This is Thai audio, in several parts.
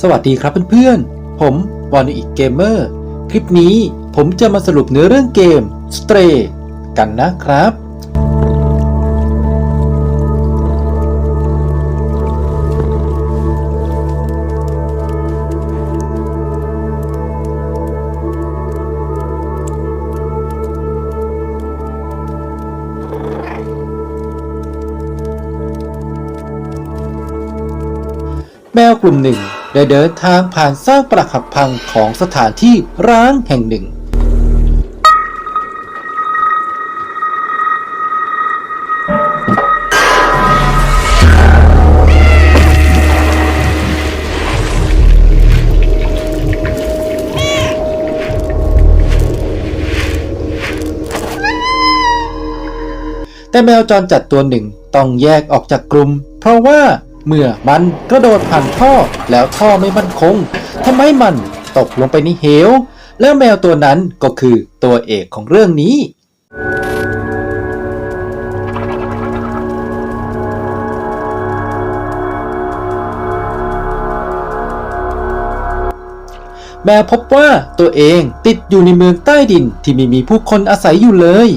สวัสดีครับเพื่อนๆ ผมวานุอิกเกมเมอร์ คลิปนี้ผมจะมาสรุปเนื้อเรื่องเกม Stray กันนะครับ แมวกลุ่มหนึ่ง ได้เดินทางผ่านซากปรักหักพังของสถานที่ร้างแห่งหนึ่ง แต่แมวจรจัดตัวหนึ่งต้องแยกออกจากกลุ่ม เพราะว่า เมื่อมันกระโดดผ่านท่อแล้วท่อไม่มั่นคงทำให้มันตกลงไปในเหว แล้วแมวตัวนั้นก็คือตัวเอกของเรื่องนี้ แมวพบว่าตัวเองติดอยู่ในเมืองใต้ดินที่ไม่มีผู้คนอาศัยอยู่เลย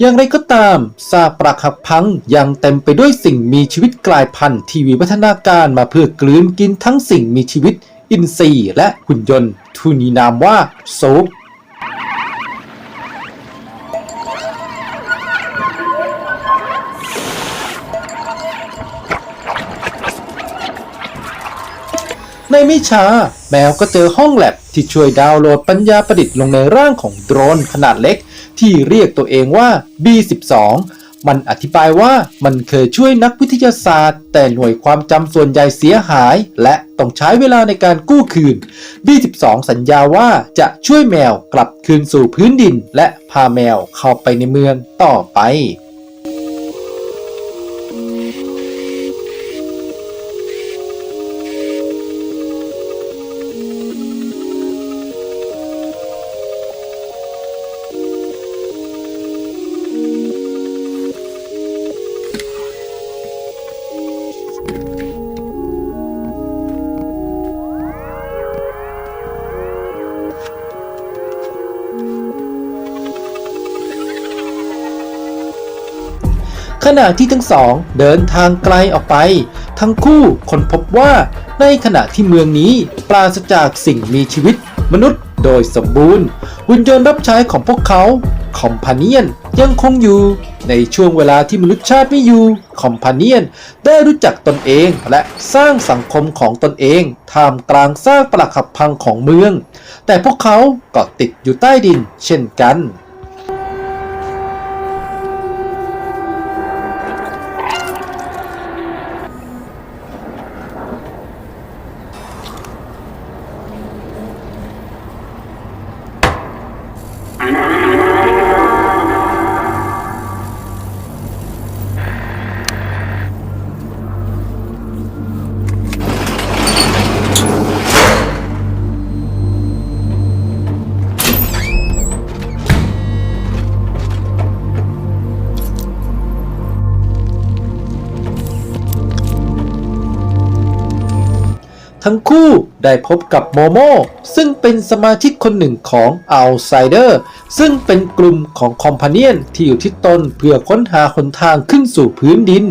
อย่างไรก็ตามซากปรักหักพังยังเต็มไปด้วยสิ่งมีชีวิตกลายพันธุ์ที่วิวัฒนาการมาเพื่อกลืนกินทั้งสิ่งมีชีวิต อินทรีย์และหุ่นยนต์ทูนีนามว่าโซฟ ในไม่ช้า แมวก็เจอห้องแลบที่ช่วยดาวน์โหลดปัญญาประดิษฐ์ลงในร่างของโดรนขนาดเล็ก ที่เรียกตัวเองว่า B12 มันอธิบายว่ามันเคยช่วยนักวิทยาศาสตร์ แต่หน่วยความจำส่วนใหญ่เสียหาย และต้องใช้เวลาในการกู้คืน B12 สัญญาว่าจะช่วยแมวกลับคืนสู่พื้นดิน และพาแมวเข้าไปในเมืองต่อไป ขณะที่ทั้งสองเดินทางไกลออกไป ทั้งคู่ค้นพบว่าในขณะที่เมืองนี้ปราศจากสิ่งมีชีวิต มนุษย์โดยสมบูรณ์ หุ่นยนต์รับใช้ของพวกเขาคอมพาเนียนยังคงอยู่ ในช่วงเวลาที่มนุษยชาติไม่อยู่คอมพาเนียนได้รู้จักตนเองและสร้างสังคมของตนเองท่ามกลางสร้างปรักหักพังของเมือง แต่พวกเขาก็ติดอยู่ใต้ดินเช่นกัน ได้พบกับโมโมซึ่งเป็นสมาชิกคนหนึ่งของ Outsider ซึ่งเป็นกลุ่มของคอมพาเนียนที่อยู่ที่ตนเพื่อค้นหาหนทางขึ้นสู่พื้นดิน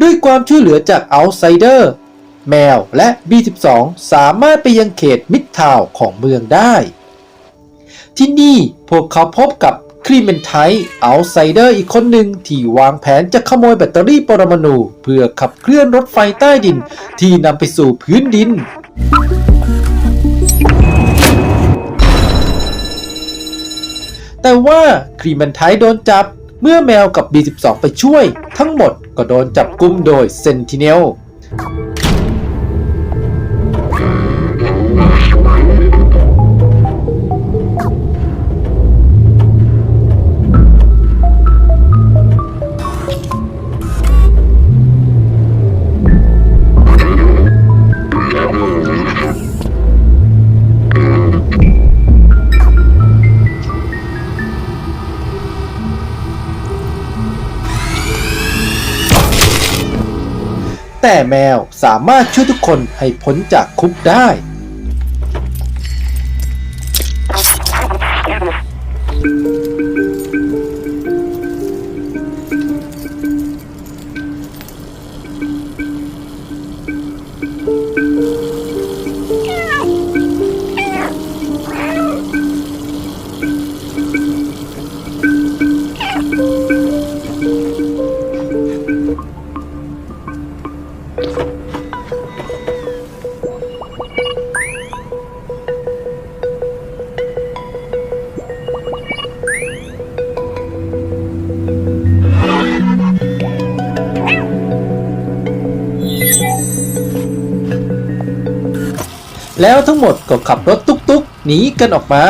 ด้วยความช่วยเหลือจาก Outsider แมวและ B12 สามารถไปยังเขตมิดทาวของเมืองได้ ที่นี่พวกเขาพบกับ ครีเมนไทเอาไซเดอร์อีกคนหนึ่งที่วางแผนจะขโมยแบตเตอรี่ปรมาณูเพื่อขับเคลื่อนรถไฟใต้ดิน ที่นำไปสู่พื้นดิน แต่ว่าครีเมนไทโดนจับ เมื่อแมวกับ B12 ไปช่วย ทั้งหมดก็โดนจับกุมโดยเซนติเนล แต่แมวสามารถช่วยทุกคนให้พ้นจากคุกได้ แล้วทั้งหมดก็ขับรถตุ๊กๆหนีกันออกมา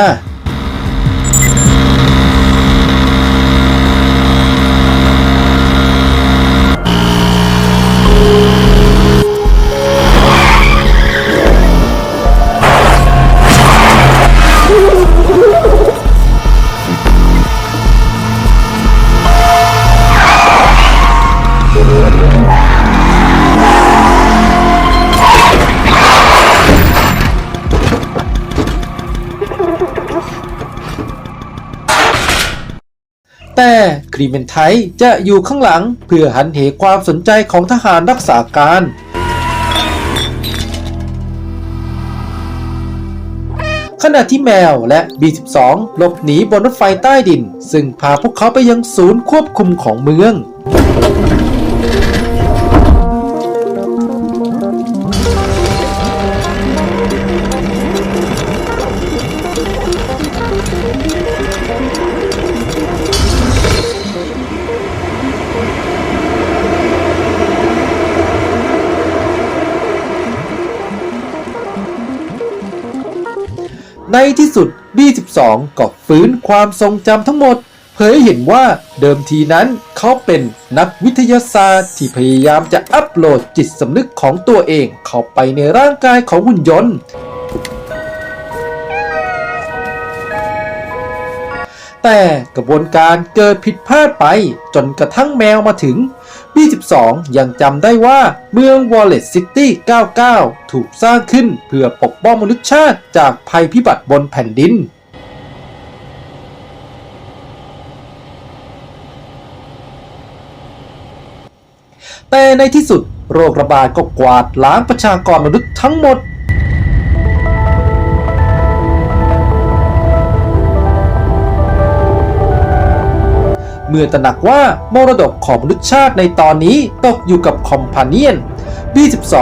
แต่ครีเมนไทจะอยู่ข้างหลังเพื่อหันเหความสนใจของทหารรักษาการขณะที่แมวและ B12 หลบหนีบนรถไฟใต้ดิน ซึ่งพาพวกเขาไปยังศูนย์ควบคุมของเมือง ในที่สุด B12 ก็ฟื้นความทรงจำทั้งหมด เผยให้เห็นว่าเดิมทีนั้นเขาเป็นนักวิทยาศาสตร์ที่พยายามจะอัปโหลดจิตสำนึกของตัวเองเข้าไปในร่างกายของหุ่นยนต์ แต่กระบวนการเกิดผิดพลาดไปจนกระทั่งแมวมาถึง B12 ยังจำได้ว่าเมืองวอลเลตซิตี้ 99 ถูกสร้างขึ้นเพื่อปกป้องมนุษยชาติจากภัยพิบัติบนแผ่นดิน แต่ในที่สุดโรคระบาดก็กวาดล้างประชากรมนุษย์ทั้งหมด มื่อตระหนักว่ามรดกของมนุษยชาติในตอนนี้ตกอยู่กับคอมพาเนียน B12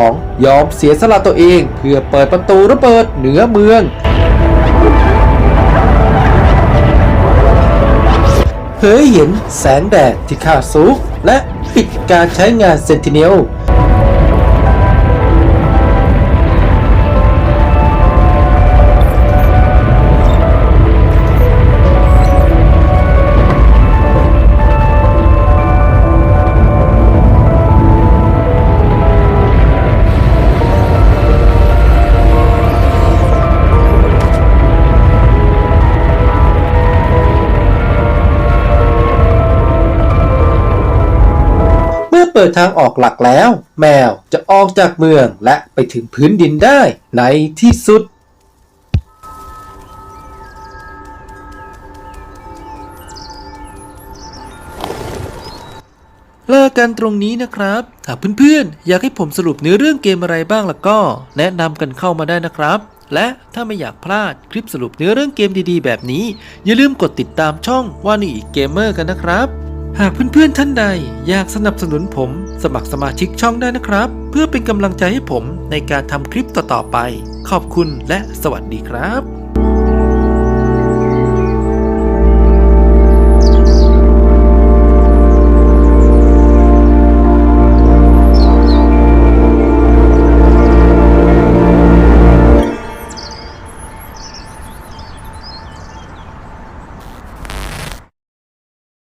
ยอมเสียสละตัวเอง เพื่อเปิดประตูระเบิดเหนือเมือง เผยเห็นแสงแดดที่ข้าซุกและปิดการใช้งานเซนติเนล อทางออกหลักแล้ว แมวจะออกจากเมืองและไปถึงพื้นดินได้ ในที่สุด เลากันตรงนี้นะครับถ้าเพื่อนๆ อยากให้ผมสรุปเนื้อเรื่องเกมอะไรบ้างล่ะก็ แนะนำกันเข้ามาได้นะครับและถ้าไม่อยากพลาดคลิปสรุปเนื้อเรื่องเกมดีๆ แบบนี้ อย่าลืมกดติดตามช่องว่านี่อีกเกมเมอร์กันนะครับ หากเพื่อนๆท่านใด อยากสนับสนุนผม สมัครสมาชิกช่องได้นะครับ เพื่อเป็นกำลังใจให้ผมในการทำคลิปต่อๆไป ขอบคุณและสวัสดีครับ